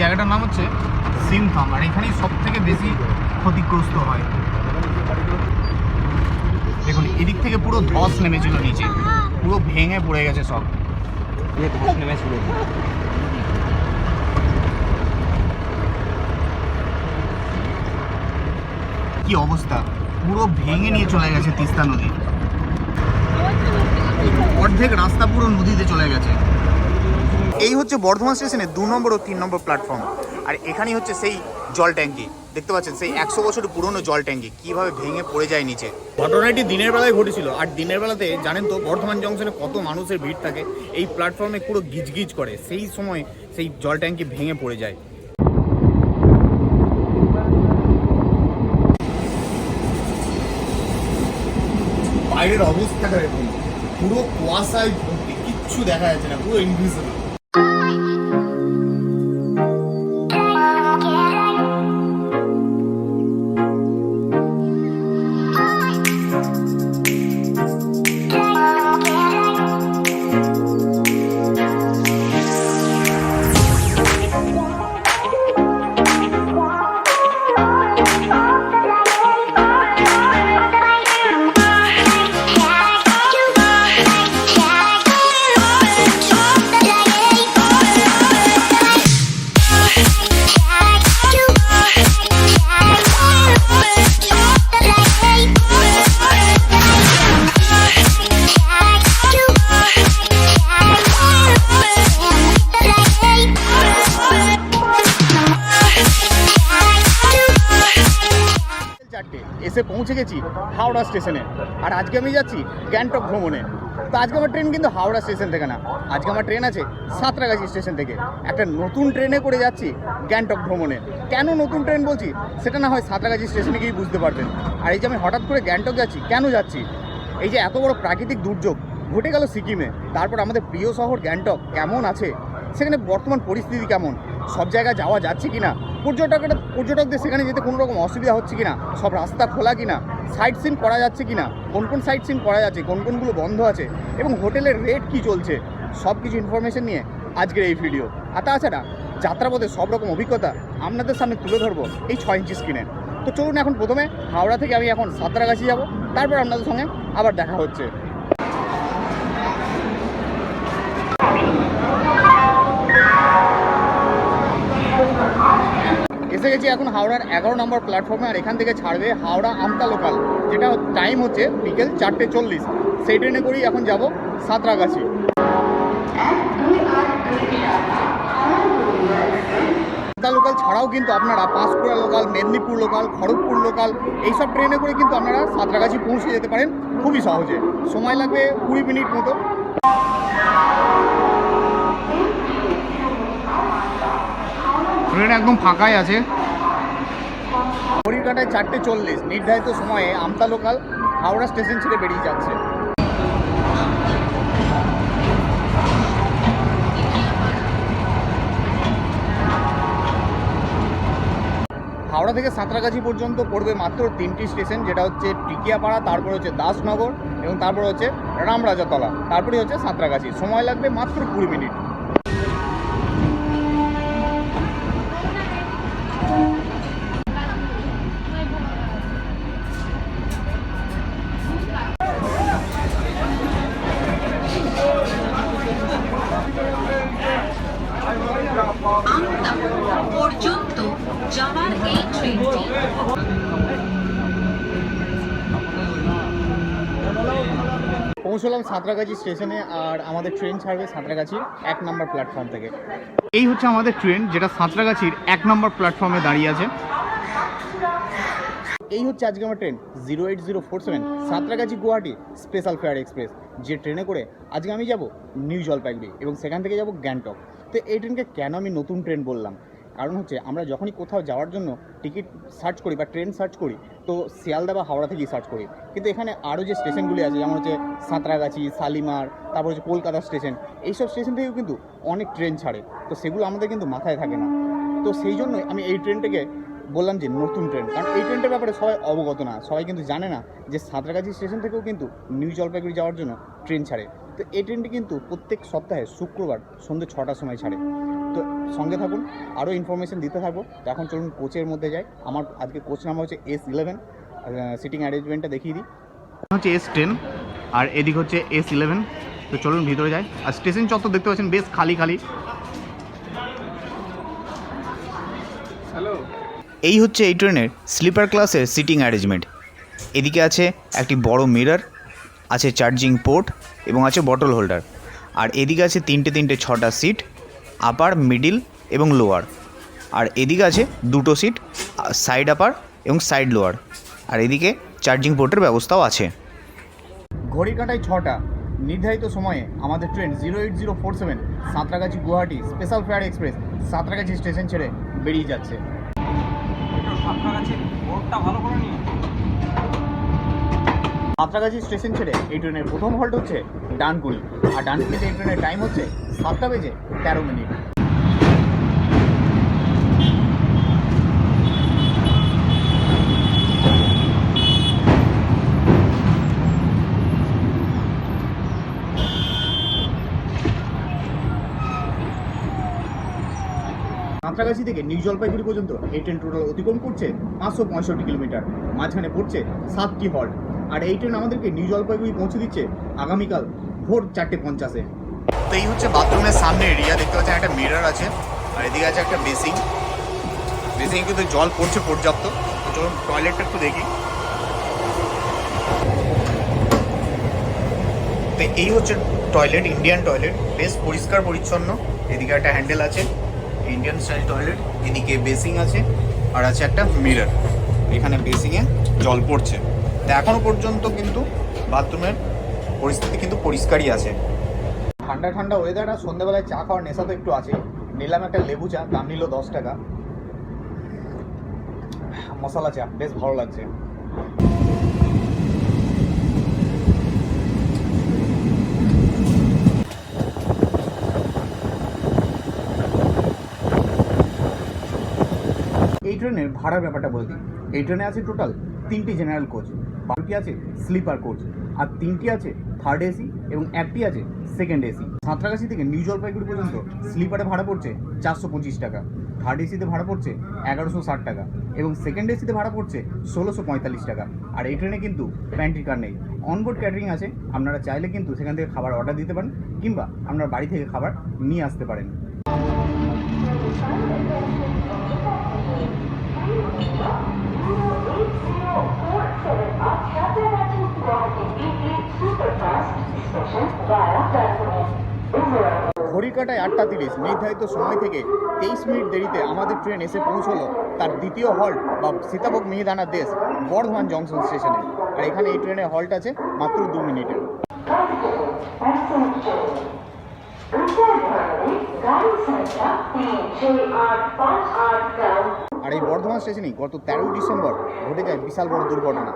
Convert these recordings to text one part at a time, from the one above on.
জায়গাটার নাম হচ্ছে সিমথাম আর এখানেই সব থেকে বেশি ক্ষতিগ্রস্ত হয়। দেখুন এদিক থেকে পুরো ধস নেমেছিল নিচে। পুরো ভেঙে পড়ে গেছে সব। নেমেছিল। কি অবস্থা? পুরো ভেঙে নিয়ে চলে গেছে তিস্তা নদী। অর্ধেক রাস্তা পুরো নদীতে চলে গেছে। এই হচ্ছে বর্ধমান স্টেশনে দু নম্বর ও তিন নম্বর প্ল্যাটফর্ম আর এখানেই হচ্ছে সেই জল ট্যাঙ্কি। দেখতে পাচ্ছেন, সেই একশো বছরের পুরনো জল ট্যাঙ্কি কীভাবে ভেঙে পড়ে যায় নিচে। ঘটনাটি দিনের বেলায় ঘটেছিল। আর দিনের বেলাতে জানেন তো, বর্ধমান জংশনে কত মানুষের ভিড় থাকে, এই প্ল্যাটফর্মে পুরো গিজগিজ করে। সেই সময় সেই জল ট্যাঙ্কি ভেঙে পড়ে যায়। বাইরের অবস্থাটা দেখুন পুরো কুয়াশায় ভর্তি, কিচ্ছু দেখা যাচ্ছে না, পুরো ইনভিজিবল এসে পৌঁছে গেছি হাওড়া স্টেশনে। আর আজকে আমি যাচ্ছি গ্যাংটক ভ্রমণে। তো আজকে আমার ট্রেন কিন্তু হাওড়া স্টেশন থেকে না। আজকে আমার ট্রেন আছে সাঁতরাগাছি স্টেশন থেকে। একটা নতুন ট্রেনে করে যাচ্ছি গ্যাংটক ভ্রমণে। কেন নতুন ট্রেন বলছি? সেটা না হয় সাঁতরাগাছি স্টেশনে গিয়ে বুঝতে পারবেন। আর এই যে আমি হঠাৎ করে গ্যাংটক যাচ্ছি, কেন যাচ্ছি? এই যে এত বড় প্রাকৃতিক দুর্যোগ, ঘটে গেল সিকিমে। তারপর আমাদের প্রিয় শহর গ্যাংটক কেমন আছে? সেখানে বর্তমান পরিস্থিতি কেমন? সব জায়গায় যাওয়া যাচ্ছে কিনা? পর্যটকরা, পর্যটকদের সেখানে যেতে কোনো রকম অসুবিধা হচ্ছে কিনা? সব রাস্তা খোলা কিনা? সাইট সিন করা যাচ্ছে কিনা? কোন কোন সাইট সিন করা যাচ্ছে? কোন কোনগুলো বন্ধ আছে? এবং হোটেলের রেট কি চলছে? সব কিছু ইনফরমেশন নিয়ে আজকের এই ভিডিও আর তাছাড়া যাত্রাপথে সব রকম অভিজ্ঞতা আপনাদের সামনে তুলে ধরবো এই ছয় ইঞ্চি স্ক্রিনে তো চলুন এখন প্রথমে হাওড়া থেকে আমি এখন সাঁতরাগাছি যাব। তারপর আপনাদের সঙ্গে আবার দেখা হচ্ছে। গেছি এখন হাওড়ার এগারো নম্বর প্ল্যাটফর্মে আর এখান থেকে ছাড়বে হাওড়া আমতা লোকাল যেটা টাইম হচ্ছে বিকেল চারটে চল্লিশ। সেই ট্রেনে করেই এখন যাব সাঁতরাগাছি। আমতা লোকাল ছাড়াও কিন্তু আপনারা Panskura local Medinipur local Kharagpur local এইসব ট্রেনে করে কিন্তু আপনারা সাঁতরাগাছি পৌঁছে যেতে পারেন খুবই সহজে। সময় লাগবে কুড়ি মিনিট মতো। ট্রেন একদম ফাঁকাই আছে। ঘড়ির চারটে চল্লিশ। নির্ধারিত সময়ে আমতা লোকাল হাওড়া স্টেশন ছেড়ে বেরিয়ে যাচ্ছে। হাওড়া থেকে সাঁতরাগাছি পর্যন্ত পড়বে মাত্র তিনটি স্টেশন যেটা হচ্ছে টিকিয়াপাড়া, তারপর হচ্ছে দাসনগর, এবং তারপর হচ্ছে রামরাজাতলা তারপরে হচ্ছে সাঁতরাগাছি। সময় লাগবে মাত্র কুড়ি মিনিট। সাঁতরাগাছি স্টেশনে আর আমাদের ট্রেন ছাড়বে সাঁতরাগাছি এক নম্বর প্ল্যাটফর্ম থেকে। এই হচ্ছে আমাদের ট্রেন যেটা সাঁতরাগাছির এক নম্বর প্ল্যাটফর্মে দাঁড়িয়ে আছে। এই হচ্ছে আজকে আমার train zero eight zero four seven Santragachi Guwahati special fare express যে ট্রেনে করে আজকে আমি যাব নিউ জলপাইগুড়ি এবং সেখান থেকে যাব গ্যাংটক। তো এই ট্রেনকে কেন আমি নতুন ট্রেন বললাম? কারণ হচ্ছে আমরা যখনই কোথাও যাওয়ার জন্য টিকিট সার্চ করি বা ট্রেন সার্চ করি, তো শিয়ালদা বা হাওড়া থেকেই সার্চ করি। কিন্তু এখানে আরও যে স্টেশনগুলি আছে, যেমন হচ্ছে সাঁতরাগাছি, শালিমার, তারপর হচ্ছে কলকাতা স্টেশন, এইসব স্টেশন থেকেও কিন্তু অনেক ট্রেন ছাড়ে, তো সেগুলো আমাদের কিন্তু মাথায় থাকে না। তো সেই জন্যই আমি এই ট্রেনটাকে বললাম যে নতুন ট্রেন, কারণ এই ট্রেনটার ব্যাপারে সবাই অবগত না, সবাই কিন্তু জানে না যে সাঁতরাগাছি স্টেশন থেকেও কিন্তু নিউ জলপাইগুড়ি যাওয়ার জন্য ট্রেন ছাড়ে। তো এই ট্রেনটি কিন্তু প্রত্যেক সপ্তাহে শুক্রবার সন্ধ্যে ছটার সময় ছাড়ে। তো সঙ্গে থাকুন আরও ইনফরমেশন দিতে থাকব। তো এখন চলুন কোচের মধ্যে যাই। আমার আজকে কোচ নাম্বার হচ্ছে এস ইলেভেন সিটিং অ্যারেঞ্জমেন্টটা দেখিয়ে দিই। হচ্ছে এস টেন আর এদিক হচ্ছে এস ইলেভেন তো চলুন ভিতরে যাই। আর স্টেশন চত্বর দেখতে পাচ্ছেন বেশ খালি খালি। হ্যালো এই হচ্ছে এই ট্রেনের স্লিপার ক্লাসের সিটিং অ্যারেঞ্জমেন্ট এদিকে আছে একটি বড় মিরর আছে চার্জিং পোর্ট এবং আছে বটল হোল্ডার আর এদিকে আছে তিনটে তিনটে ছটা সিট আপার মিডিল এবং লোয়ার আর এদিকে আছে দুটো সিট সাইড আপার এবং সাইড লোয়ার আর এদিকে চার্জিং পোর্টের ব্যবস্থাও আছে। ঘড়ি কাঁটায় ছটা। নির্ধারিত সময়ে আমাদের train zero eight zero four seven Santragachi Guwahati special fare express Santragachi station ছেড়ে বেরিয়ে যাচ্ছে। সাঁতরাগাছি স্টেশন ছেড়ে এই ট্রেনের প্রথম হল্ট হচ্ছে ডানকুনি। আর ডানকুনিতে এই ট্রেনের টাইম হচ্ছে সাতটা বেজে তেরো মিনিট। সাঁতরাগাছি থেকে নিউ জলপাইগুড়ি পর্যন্ত এই ট্রেন টোটাল অতিক্রম করছে পাঁচশো পঁয়ষট্টি কিলোমিটার। মাঝখানে পড়ছে সাতটি হল্ট আর এই ট্রেন আমাদেরকে নিউ জলপাইগুড়ি পৌঁছে দিচ্ছে আগামীকাল ভোর চারটে পঞ্চাশে। তো এই হচ্ছে বাথরুমের সামনে এরিয়া দেখতে পাচ্ছেন একটা মিরর আছে, আর এদিকে আছে একটা বেসিং বেসিং কিন্তু জল পড়ছে পর্যাপ্ত। চলুন টয়লেটটা একটু দেখি। তো এই হচ্ছে টয়লেট ইন্ডিয়ান টয়লেট বেশ পরিষ্কার পরিচ্ছন্ন। এদিকে একটা হ্যান্ডেল আছে ইন্ডিয়ান স্টাইল টয়লেট এদিকে বেসিং আছে, আর আছে একটা মিরর এখানে বেসিংয়ে জল পড়ছে। এখনও পর্যন্ত কিন্তু বাথরুমের পরিস্থিতি কিন্তু পরিষ্কারই আছে। ঠান্ডা ঠান্ডা ওয়েদার আর সন্ধ্যাবেলায় চা খাওয়ার নেশা তো একটু আছে নিলাম একটা লেবু চা, দাম নিল দশ টাকা। মশলা চা, বেশ ভালো লাগছে। এই ট্রেনের ভাড়ার ব্যাপারটা বলে দিই। এই ট্রেনে আছে টোটাল তিনটি জেনারেল কোচ বারোটি আছে স্লিপার কোচ আর তিনটি আছে থার্ড এসি এবং একটি আছে সেকেন্ড এসি সাঁতরাগাছি থেকে নিউ জলপাইগুড়ি পর্যন্ত স্লিপারে ভাড়া পড়ছে চারশো পঁচিশ টাকা। থার্ড এসিতে ভাড়া পড়ছে এগারোশো ষাট টাকা এবং সেকেন্ড এসিতে ভাড়া পড়ছে ষোলোশো পঁয়তাল্লিশ টাকা। আর এই ট্রেনে কিন্তু প্যান্ট্রি কার নেই। অনবোর্ড ক্যাটারিং আছে, আপনারা চাইলে কিন্তু সেখান থেকে খাবার অর্ডার দিতে পারেন কিংবা আপনার বাড়ি থেকে খাবার নিয়ে আসতে পারেন। ঘড়ির কাটায় আটটা তিরিশ। নির্ধারিত সময় থেকে তেইশ মিনিট দেরিতে আমাদের ট্রেন এসে পৌঁছলো তার দ্বিতীয় হল্ট বা সীতাভোগ মিহিদানার দেশ বর্ধমান জংশন স্টেশনে। আর এখানে এই ট্রেনের হল্ট আছে মাত্র দু মিনিটের আর এই বর্ধমান স্টেশনেই গত তেরোই ডিসেম্বর ঘটে যায় বিশাল বড় দুর্ঘটনা।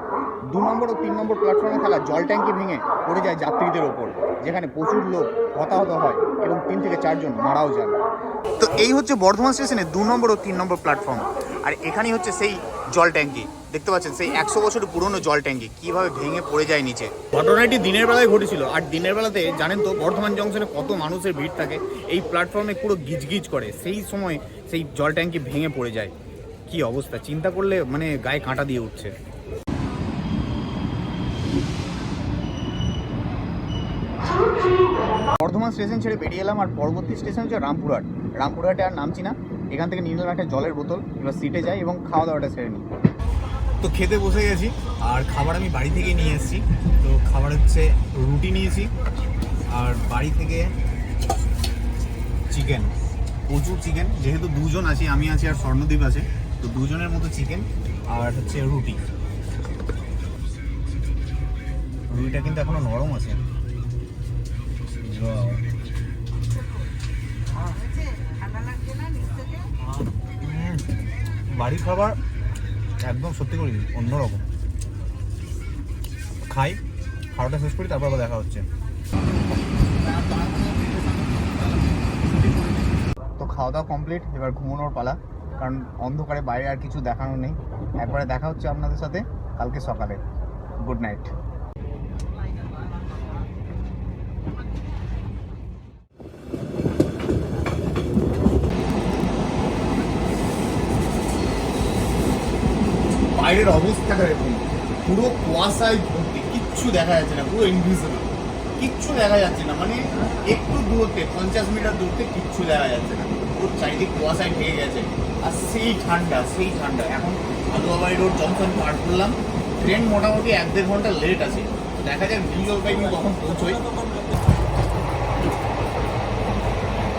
দু নম্বর ও তিন নম্বর প্ল্যাটফর্মে থাকা জল ট্যাঙ্কি ভেঙে পড়ে যায় যাত্রীদের ওপর, যেখানে প্রচুর লোক হতাহত হয় এবং তিন থেকে চারজন মারাও যান। তো এই হচ্ছে বর্ধমান স্টেশনে দু নম্বর ও তিন নম্বর প্ল্যাটফর্ম আর এখানেই হচ্ছে সেই জল ট্যাঙ্কি। দেখতে পাচ্ছেন, সেই একশো বছরের পুরনো জল ট্যাঙ্কি কীভাবে ভেঙে পড়ে যায় নিচে। ঘটনাটি দিনের বেলায় ঘটেছিল, আর দিনের বেলাতে জানেন তো, বর্ধমান জংশনে কত মানুষের ভিড় থাকে, এই প্ল্যাটফর্মে পুরো গিজগিজ করে, সেই সময় সেই জল ট্যাঙ্কি ভেঙে পড়ে যায়। কি অবস্থা? চিন্তা করলে মানে গায়ে কাঁটা দিয়ে উঠছে। বর্ধমান স্টেশন ছেড়ে বেরিয়ে এলাম আর পরবর্তী স্টেশন হচ্ছে রামপুরহাট। রামপুরহাটে আর নামছি না। এখান থেকে নিয়ে একটা জলের বোতল, এবার সিটে যাই এবং খাওয়া দাওয়াটা সেরে নিই। তো খেতে বসে গেছি, আর খাবার আমি বাড়ি থেকে নিয়ে এসেছি। তো খাবার হচ্ছে রুটি নিয়েছি, আর বাড়ি থেকে চিকেন, প্রচুর চিকেন। যেহেতু দুজন আছি, আমি আছি আর স্বর্ণদ্বীপ আছে, তো দুজনের মতো চিকেন, আর হচ্ছে রুটি। রুটিটা কিন্তু এখনও নরম আছে। বাড়ির খাবার একদম সত্যি করি অন্যরকম। খাই, খাওয়াটা শেষ করি, তারপর দেখা হচ্ছে। তো খাওয়া দাওয়া কমপ্লিট এবার ঘুমানোর পালা, কারণ অন্ধকারে বাইরে আর কিছু দেখানো নেই। একবারে দেখা হচ্ছে আপনাদের সাথে, কালকে সকালে। গুড নাইট বাইরের অবস্থাটা দেখুন পুরো কুয়াশায় ভর্তি, কিচ্ছু দেখা যাচ্ছে না, পুরো ইনভিজিবল কিচ্ছু দেখা যাচ্ছে না মানে একটু দূরতে পঞ্চাশ মিটার দূরত্বে কিচ্ছু দেখা যাচ্ছে না। পুরো চারিদিক কুয়াশায় ঢেকে গেছে। আর সেই ঠান্ডা সেই ঠান্ডা। এখন আলুয়াবাড়ি রোড জংশন পার করলাম। ট্রেন মোটামুটি এক দেড় ঘণ্টা লেট আছে। দেখা যাক নিউ জলপাইগুড়ি কখন পৌঁছোয়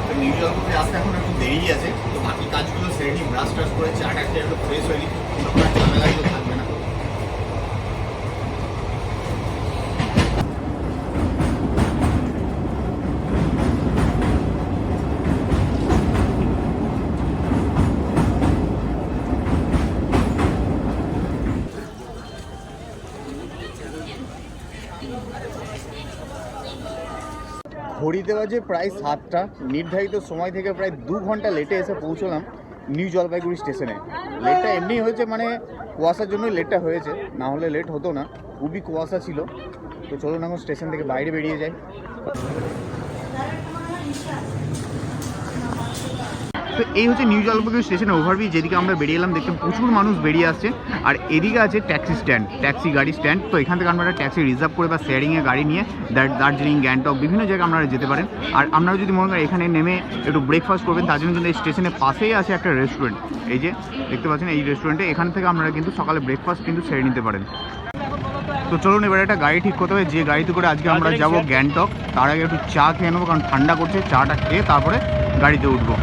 তো নিউ জলপাইগুড়ি আসতে এখন একটু দেরি আছে। তো বাকি কাজগুলো সেরে নিই ব্রাশ ট্রাশ করে চাটা খেয়ে একটু ফ্রেশ হয়ে নিই তখন আর দেওয়া বাজে প্রায় সাতটা, নির্ধারিত সময় থেকে প্রায় দু ঘণ্টা লেটে এসে পৌঁছলাম নিউ জলপাইগুড়ি স্টেশনে লেটটা এমনি হয়েছে মানে কুয়াশার জন্যই লেটটা হয়েছে, না হলে লেট হতো না, খুবই কুয়াশা ছিল। তো চলুন এখন স্টেশন থেকে বাইরে বেরিয়ে যাই। তো এই হচ্ছে নিউ জলপাইগুড়ি স্টেশনের ওভারব্রিজ যেদিকে আমরা বেরিয়ে এলাম দেখতে প্রচুর মানুষ বেরিয়ে আসছে। আর এদিকে আছে ট্যাক্সি স্ট্যান্ড ট্যাক্সি গাড়ি স্ট্যান্ড। তো এখান থেকে আপনারা ট্যাক্সি রিজার্ভ করে বা শেয়ারিংয়ে গাড়ি নিয়ে দার- দার্জিলিং গ্যাংটক বিভিন্ন জায়গায় আপনারা যেতে পারেন। আর আপনারা যদি মনে করেন এখানে নেমে একটু ব্রেকফাস্ট করবেন তার জন্য কিন্তু এই স্টেশনের পাশেই আছে একটা রেস্টুরেন্ট এই যে দেখতে পাচ্ছেন এই রেস্টুরেন্টে এখান থেকে আপনারা কিন্তু সকালে ব্রেকফাস্ট কিন্তু সেরে নিতে পারেন। তো চলুন এবার একটা গাড়ি ঠিক করতে হবে। যে গাড়িতে করে আজকে আমরা যাব গ্যাংটক তার আগে একটু চা খেয়ে নেব কারণ ঠান্ডা করছে চাটা খেয়ে তারপরে গাড়িতে উঠবো।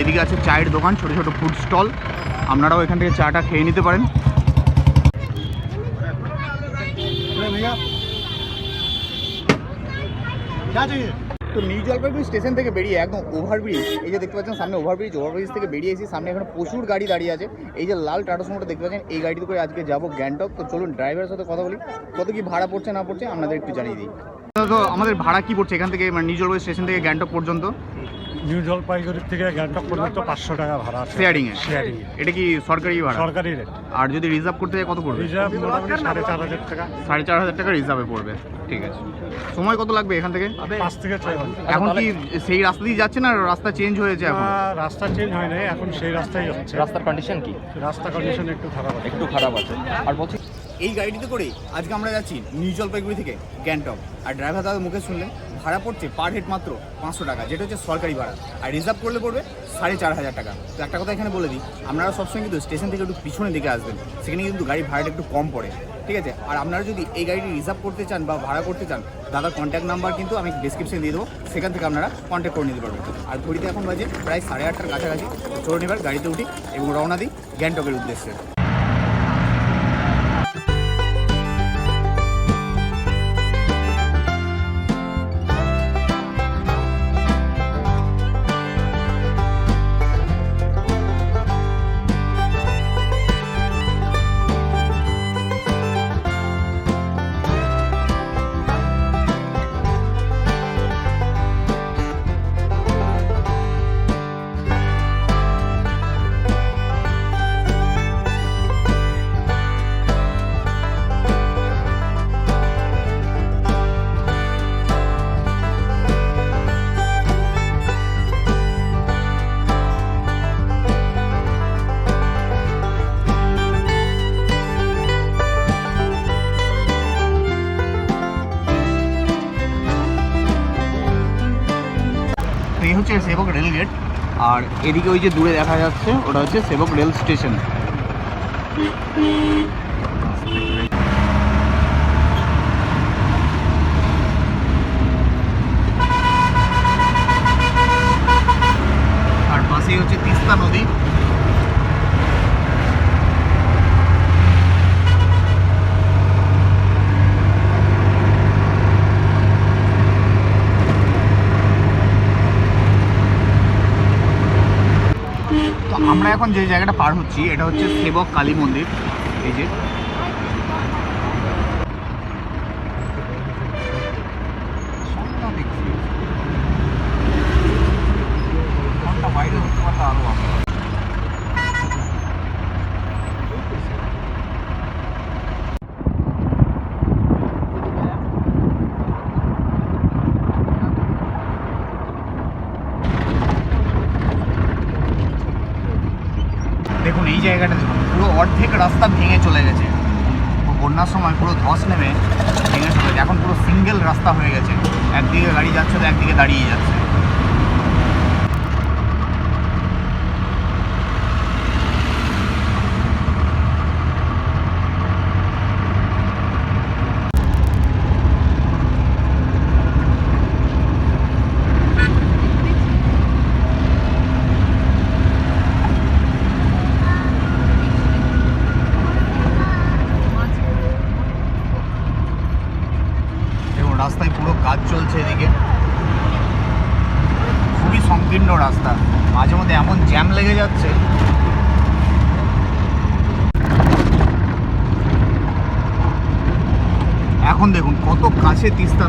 এদিকে আছে চায়ের দোকান ছোটো ছোটো ফুড স্টল আপনারাও এখান থেকে চাটা খেয়ে নিতে পারেন। তো নিউ জলপাইগুড়ি স্টেশন থেকে বেরিয়ে একদম ওভারব্রিজ এই যে দেখতে পাচ্ছেন সামনে ওভারব্রিজ ওভারব্রিজ থেকে বেরিয়ে এসেছি সামনে এখন প্রচুর গাড়ি দাঁড়িয়ে আছে। এই যে লাল টাটা সুমোটা দেখতে পাচ্ছেন এই গাড়িতে করে আজকে যাব গ্যাংটক। তো চলুন ড্রাইভারের সাথে কথা বলি কত কি ভাড়া পড়ছে না পড়ছে আপনাদের একটু জানিয়ে দিই। তো আমাদের ভাড়া কি পড়ছে এখান থেকে মানে নিউ জলপাইগুড়ি স্টেশন থেকে গ্যাংটক পর্যন্ত? নিউ জলপাইগুড়ি থেকে গ্যাংটক পর্যন্ত পাঁচশো টাকা ভাড়া আছে। শেয়ারিং এ? শেয়ারিং এটা কি সরকারি ভাড়া? সরকারি রেট আর যদি রিজার্ভ করতে যায় কত পড়বে? রিজার্ভ মোটামুটি সাড়ে চার হাজার টাকা। সাড়ে চার হাজার টাকা রিজার্ভে পড়বে। ঠিক আছে। সময় কত লাগবে এখান থেকে? পাঁচ থেকে ছয় ঘণ্টা। এখন কি সেই রাস্তা দিয়ে যাচ্ছে না রাস্তা চেঞ্জ হয়েছে এখন? আহ, রাস্তা চেঞ্জ হয় নাই এখন সেই রাস্তাই হচ্ছে রাস্তার কন্ডিশন কি? রাস্তা কন্ডিশন একটু খারাপ আছে। একটু খারাপ আছে। আর বলছি এই গাড়িটিতে করে আজকে আমরা যাচ্ছি নিউ জলপাইগুড়ি থেকে গ্যাংটক। আর ড্রাইভার দাদা মুখে শুনলেন? ভাড়া পড়ছে পার হেড মাত্র পাঁচশো টাকা, যেটা হচ্ছে সরকারি ভাড়া। আর রিজার্ভ করলে পড়বে সাড়ে চার হাজার টাকা। তো একটা কথা এখানে বলে দিই, আপনারা সবসময় কিন্তু স্টেশন থেকে একটু পিছনে দিকে আসবেন, সেখানে কিন্তু গাড়ি ভাড়াটা একটু কম পড়ে, ঠিক আছে? আর আপনারা যদি এই গাড়িটি রিজার্ভ করতে চান বা ভাড়া করতে চান, দাদার কন্ট্যাক্ট নাম্বার কিন্তু আমি ডিসক্রিপশনে দিয়ে দেবো, সেখান থেকে আপনারা কন্ট্যাক্ট করে নিতে পারবেন। আর ঘড়িতে এখন বাজে প্রায় সাড়ে আটটার কাছাকাছি চলুন এবার গাড়িতে উঠি এবং রওনা দিই গ্যাংটকের উদ্দেশ্যে। আর এদিকে ওই যে দূরে দেখা যাচ্ছে ওটা হচ্ছে সেবক রেল স্টেশন আর পাশেই হচ্ছে তিস্তা নদী তো আমরা এখন যে জায়গাটা পার হচ্ছি এটা হচ্ছে সেবক কালী মন্দির। এই যে সন্ধ্যা দেখছি। ঘণ্টা বাইরে ধরতে পারলে আরও ভালো। দেখুন এই জায়গাটা দেখুন, পুরো অর্ধেক রাস্তা ভেঙে চলে গেছে। বন্যার সময় পুরো ধস নেমে ভেঙে চলে গেছে। এখন পুরো সিঙ্গেল রাস্তা হয়ে গেছে। একদিকে গাড়ি যাচ্ছে, তো একদিকে দাঁড়িয়ে যাচ্ছে এবং রাস্তায় পুরো কাজ চলছে এদিকে খুবই সংকীর্ণ রাস্তা মাঝে মধ্যে এমন জ্যাম লেগে যাচ্ছে এখন দেখুন কত কাছে তিস্তা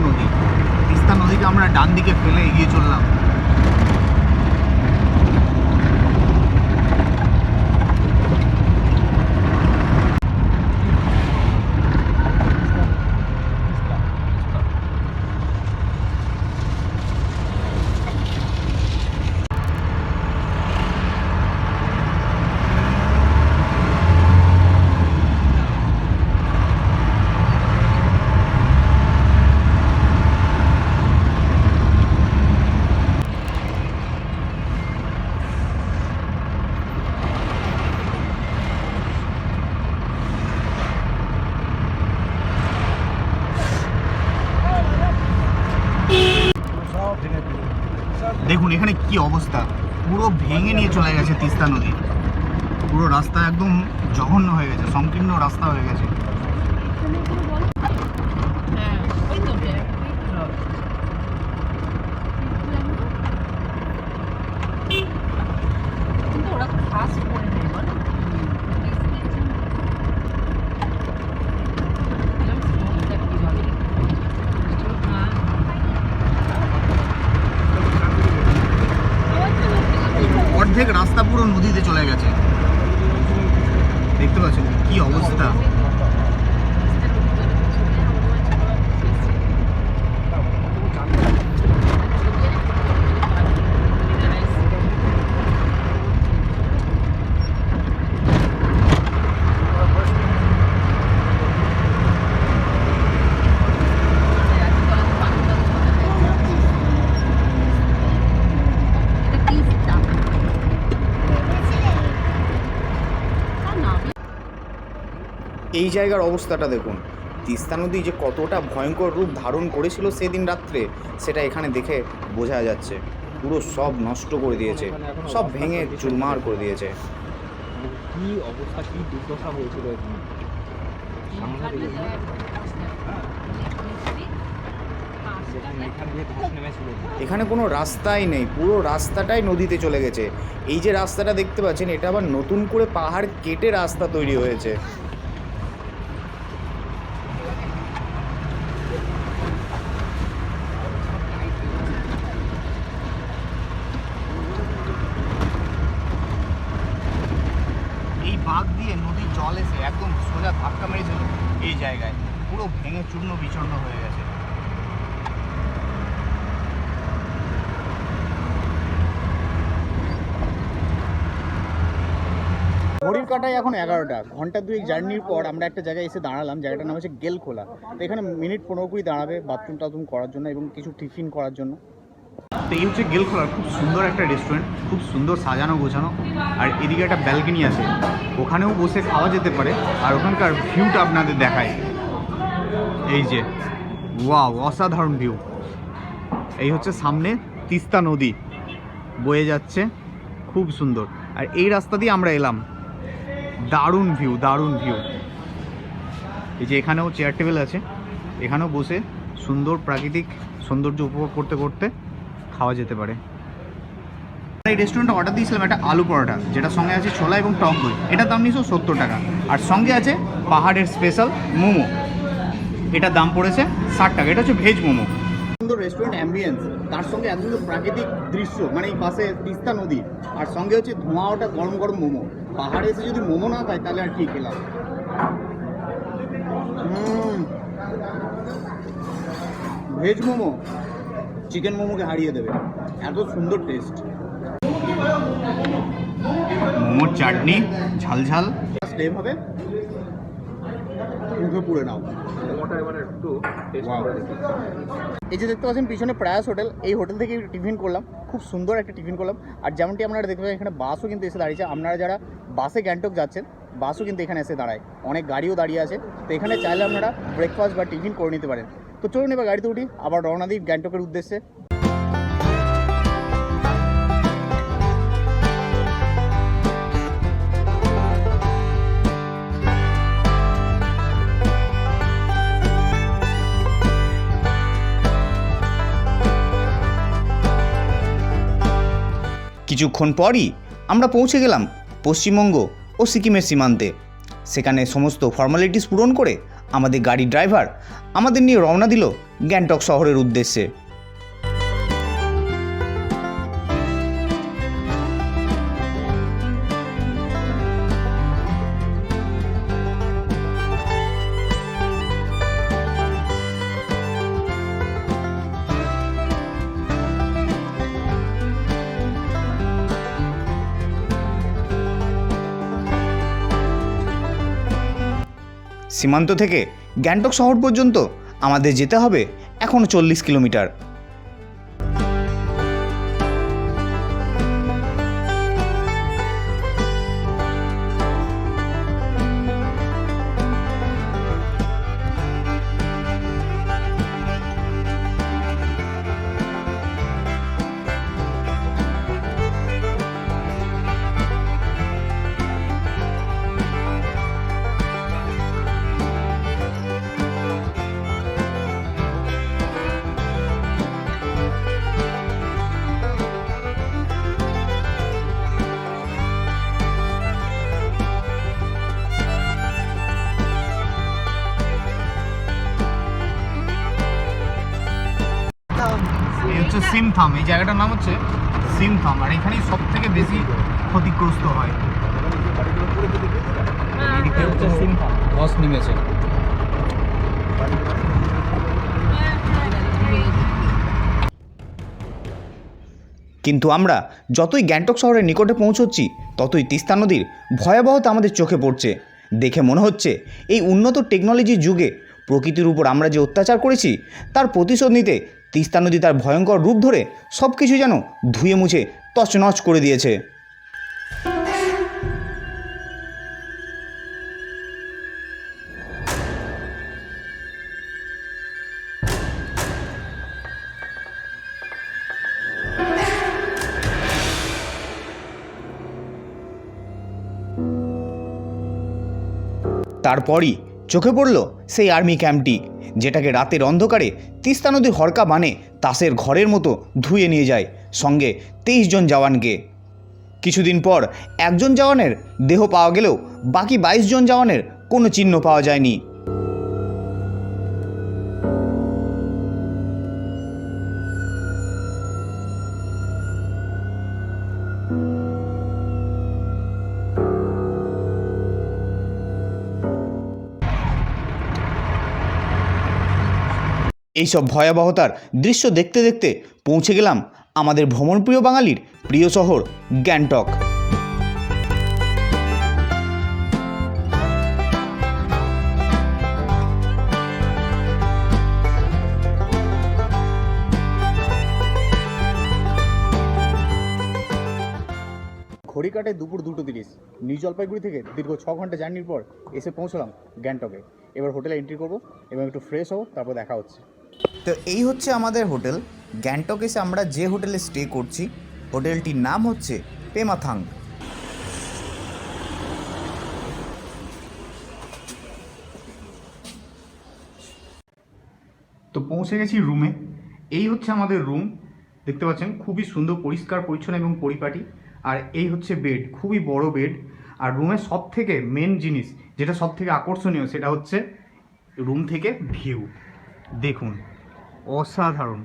নদী আমরা ডান দিকে ফেলে এগিয়ে চললাম দেখুন এখানে কি অবস্থা পুরো ভেঙে নিয়ে চলে গেছে তিস্তা নদী পুরো রাস্তা একদম জঘন্য হয়ে গেছে সংকীর্ণ রাস্তা হয়ে গেছে। ওরা খুব করে দেয় বলো অর্ধেক রাস্তা পুরো নদীতে চলে গেছে দেখতে পাচ্ছেন কি অবস্থা এই জায়গার অবস্থাটা দেখুন। তিস্তা নদী যে কতটা ভয়ঙ্কর রূপ ধারণ করেছিল সেদিন রাত্রে সেটা এখানে দেখে বোঝা যাচ্ছে। পুরো সব নষ্ট করে দিয়েছে। সব ভেঙে চুরমার করে দিয়েছে। কি অবস্থা কি দুর্দশা হয়েছিল এখানে কোনো রাস্তাই নেই পুরো রাস্তাটাই নদীতে চলে গেছে। এই যে রাস্তাটা দেখতে পাচ্ছেন এটা আবার নতুন করে পাহাড় কেটে রাস্তা তৈরি হয়েছে এই বাঁক দিয়ে নদীর জল এসে একদম সোজা ধাক্কা মেরেছিল এই জায়গায়। পুরো ভেঙে চূর্ণ বিচূর্ণ হয়ে গেছে। ঘড়ির কাটায় এখন এগারোটা। ঘণ্টা দুই জার্নির পর আমরা একটা জায়গায় এসে দাঁড়ালাম, জায়গাটার নাম হচ্ছে গেলখোলা। তো এখানে মিনিট পনেরো কুড়ি দাঁড়াবে বাথরুম টাথরুম করার জন্য এবং কিছু টিফিন করার জন্য। তো এই হচ্ছে গেলখোলার খুব সুন্দর একটা রেস্টুরেন্ট খুব সুন্দর সাজানো গোছানো। আর এদিকে একটা ব্যালকনি আছে, ওখানেও বসে খাওয়া যেতে পারে, আর ওখানকার ভিউটা আপনাদের দেখায় এই যে ওয়াও অসাধারণ ভিউ এই হচ্ছে সামনে তিস্তা নদী, বয়ে যাচ্ছে, খুব সুন্দর। আর এই রাস্তা দিয়ে আমরা এলাম। দারুণ ভিউ দারুণ ভিউ এই যে এখানেও চেয়ার টেবিল আছে, এখানেও বসে সুন্দর প্রাকৃতিক সৌন্দর্য উপভোগ করতে করতে খাওয়া যেতে পারে। এই রেস্টুরেন্টে অর্ডার দিয়েছিলাম একটা আলু পরোটা যেটা সঙ্গে আছে ছোলা এবং টক দই। এটার দাম নিয়েছো সত্তর টাকা। আর সঙ্গে আছে পাহাড়ের স্পেশাল মোমো। এটার দাম পড়েছে ষাট টাকা। এটা হচ্ছে ভেজ মোমো। সুন্দর রেস্টুরেন্ট অ্যাম্বিয়েন্স তার সঙ্গে এত সুন্দর প্রাকৃতিক দৃশ্য মানে এই পাশে তিস্তা নদী। আর সঙ্গে হচ্ছে ধোঁয়া ওটা গরম গরম মোমো। পাহাড়ে এসে যদি মোমো না খায়, তাহলে আর কি খেলাম? ভেজ মোমো। চিকেন মোমোকে হারিয়ে দেবে। এত সুন্দর টেস্ট মোমোর চাটনি ঝাল ঝাল। হবে। মুখে নাও। মোমোটা এবারে একটু টেস্ট Wow. করে দেখি। এই যে দেখতে পাচ্ছেন পিছনে প্রয়াস হোটেল এই হোটেল থেকে টিফিন করলাম। খুব সুন্দর একটা টিফিন করলাম। আর যেমনটি আপনারা দেখতে পাচ্ছেন এখানে বাসও কিন্তু এসে দাঁড়িয়েছে। আপনারা যারা বাসে গ্যাংটক যাচ্ছেন বাসও কিন্তু এখানে এসে দাঁড়ায়। অনেক গাড়িও দাঁড়িয়ে আছে। তো এখানে চাইলে আপনারা ব্রেকফাস্ট বা টিফিন করে নিতে পারেন। তো চলুন এবার গাড়িতে উঠি। আবার রওনা দিই গ্যাংটকের উদ্দেশ্যে। কিছুক্ষণ পরই আমরা পৌঁছে গেলাম পশ্চিমবঙ্গ। ও সিকিমের সীমান্তে। সেখানে সমস্ত ফর্মালিটিস পূরণ করে আমাদের গাড়ি ড্রাইভার আমাদের নিয়ে রওনা দিল গ্যাংটক শহরের উদ্দেশ্যে। সীমান্ত থেকে গ্যাংটক শহর পর্যন্ত আমাদের যেতে হবে এখনও চল্লিশ কিলোমিটার। হচ্ছে সিমথাম এই জায়গাটার নাম হচ্ছে সিমথাম আর এখানেই সব থেকে বেশি ক্ষতিগ্রস্ত হয়। এদিকে হচ্ছে সিমফা বস নেমেছে। কিন্তু আমরা যতই গ্যাংটক শহরের নিকটে পৌঁছচ্ছি ততই তিস্তা নদীর ভয়াবহতা আমাদের চোখে পড়ছে। দেখে মনে হচ্ছে এই উন্নত টেকনোলজির যুগে প্রকৃতির উপর আমরা যে অত্যাচার করেছি তার প্রতিশোধ নিতে তিস্তা নদী তার ভয়ঙ্কর রূপ ধরে সব কিছু যেন ধুয়ে মুছে তছনছ করে দিয়েছে। তারপরই চোখে পড়ল সেই আর্মি ক্যাম্পটি। যেটাকে রাতের অন্ধকারে তিস্তা নদী হরকা বানে তাসের ঘরের মতো ধুয়ে নিয়ে যায় সঙ্গে তেইশ জন জওয়ানকে। কিছুদিন পর একজন জওয়ানের দেহ পাওয়া গেলেও বাকি বাইশ জন জওয়ানের কোনো চিহ্ন পাওয়া যায়নি। এইসব ভয়াবহতার দৃশ্য দেখতে দেখতে পৌঁছে গেলাম আমাদের ভ্রমণপ্রিয় বাঙালির প্রিয় শহর গ্যাংটক। ঘড়ি কাটে দুপুর দুটো তিরিশ। নিউ জলপাইগুড়ি থেকে দীর্ঘ ছ ঘণ্টা জার্নির পর এসে পৌঁছলাম গ্যাংটকে। এবার হোটেলে এন্ট্রি করব এবং একটু ফ্রেশ হব, তারপর দেখা হচ্ছে। তো এই হচ্ছে আমাদের হোটেল। গ্যাংটক এসে আমরা যে হোটেলে স্টে করছি, হোটেলটির নাম হচ্ছে পেমাথাং। তো পৌঁছে গেছি রুমে এই হচ্ছে আমাদের রুম দেখতে পাচ্ছেন, খুবই সুন্দর, পরিষ্কার, পরিচ্ছন্ন এবং পরিপাটি। আর এই হচ্ছে বেড খুবই বড় বেড আর রুমের সব থেকে মেন জিনিস, যেটা সব থেকে আকর্ষণীয়, সেটা হচ্ছে রুম থেকে ভিউ দেখুন। অসাধারণ।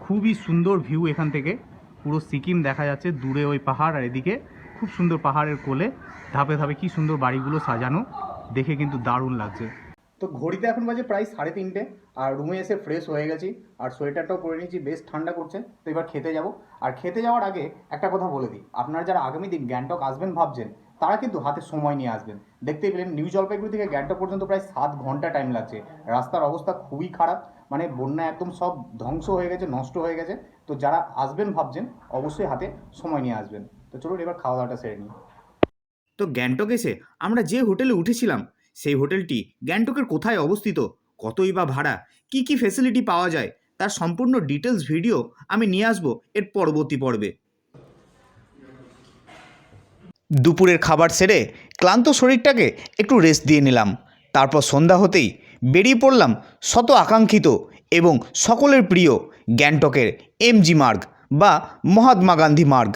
খুবই সুন্দর ভিউ এখান থেকে। পুরো সিকিম দেখা যাচ্ছে, দূরে ওই পাহাড় আর এদিকে। খুব সুন্দর পাহাড়ের কোলে। ধাপে ধাপে কি সুন্দর বাড়িগুলো সাজানো। দেখে কিন্তু দারুণ লাগছে। তো ঘড়িতে এখন বাজে প্রায় সাড়ে তিনটে। আর রুমে এসে ফ্রেশ হয়ে গেছি। আর সোয়েটারটাও পরে নিয়েছি। বেশ ঠান্ডা করছে। তো এবার খেতে যাব। আর খেতে যাওয়ার আগে একটা কথা বলে দিই। আপনারা যারা আগামী দিন গ্যাংটক আসবেন ভাবছেন, তারা কিন্তু হাতে সময় নিয়ে আসবেন। দেখতেই পেলেন, নিউ জলপাইগুড়ি থেকে গ্যাংটক পর্যন্ত প্রায় সাত ঘণ্টা টাইম লাগছে। রাস্তার অবস্থা খুবই খারাপ। মানে বন্যা একদম সব ধ্বংস হয়ে গেছে, নষ্ট হয়ে গেছে। তো যারা আসবেন ভাবছেন, অবশ্যই হাতে সময় নিয়ে আসবেন। তো চলুন এবার খাওয়া দাওয়াটা সেরে নিই। তো গ্যাংটক এসে আমরা যে হোটেলে উঠেছিলাম, সেই হোটেলটি গ্যাংটকের কোথায় অবস্থিত, কতই বা ভাড়া, কি কি ফেসিলিটি পাওয়া যায়, তার সম্পূর্ণ ডিটেলস ভিডিও আমি নিয়ে আসব এর পরবর্তী পর্বে। দুপুরের খাবার সেরে ক্লান্ত শরীরটাকে একটু রেস্ট দিয়ে নিলাম। তারপর সন্ধ্যা হতেই বেরিয়ে পড়লাম শত আকাঙ্ক্ষিত এবং সকলের প্রিয় গ্যাংটকের এমজি মার্গ বা মহাত্মা গান্ধী মার্গ।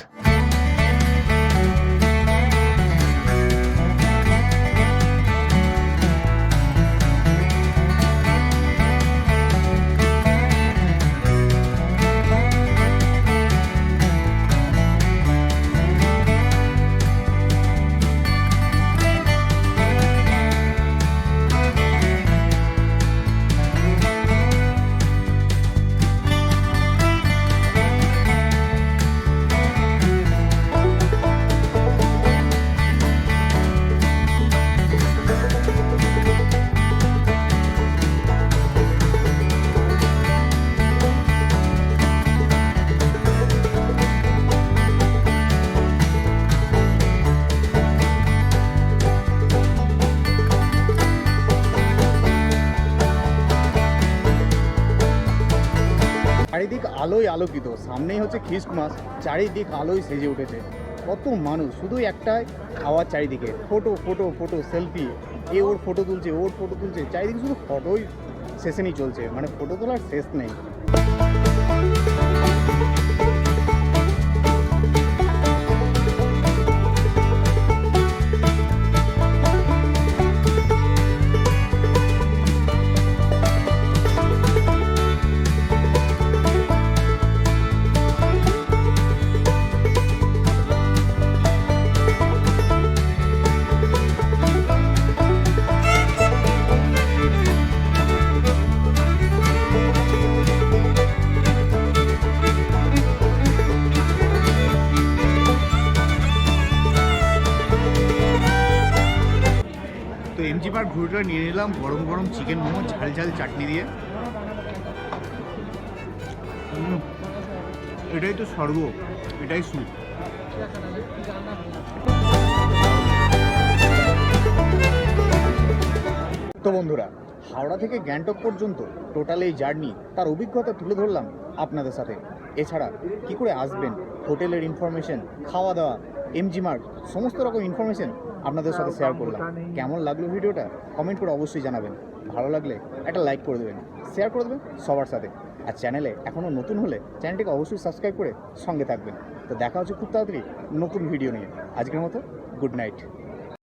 আলোয় আলোকিত। সামনেই হচ্ছে খ্রিস্টমাস, চারিদিক আলোয় সেজে উঠেছে। কত মানুষ শুধু একটাই খাওয়ার চারিদিকে। Photo photo photo, selfie. এ ওর ফটো তুলছে, ওর ফটো তুলছে। চারিদিকে শুধু ফটোই সেশনই চলছে। মানে ফটো তোলার শেষ নেই। এমজি নিয়ে নিলাম, গরম গরম চিকেন মোমো, ঝাল ঝাল চাটনি দিয়ে। এটাই তো স্বর্গ, এটাই সুখ। তো বন্ধুরা, হাওড়া থেকে গ্যাংটক পর্যন্ত টোটাল এই জার্নি তার অভিজ্ঞতা তুলে ধরলাম আপনাদের সাথে। এছাড়া কি করে আসবেন, হোটেলের ইনফরমেশন খাওয়া দাওয়া এমজি মার্ক সমস্ত রকম ইনফরমেশন আপনাদের সাথে শেয়ার করলাম। কেমন লাগল ভিডিওটা? কমেন্ট করে অবশ্যই জানাবেন। ভালো লাগলে একটা লাইক করে দেবেন। শেয়ার করে দেবেন সবার সাথে। আর চ্যানেলে এখনও নতুন হলে চ্যানেলটিকে অবশ্যই সাবস্ক্রাইব করে সঙ্গে থাকবেন। তো দেখা হচ্ছে খুব তাড়াতাড়ি নতুন ভিডিও নিয়ে। আজকের মতো গুড নাইট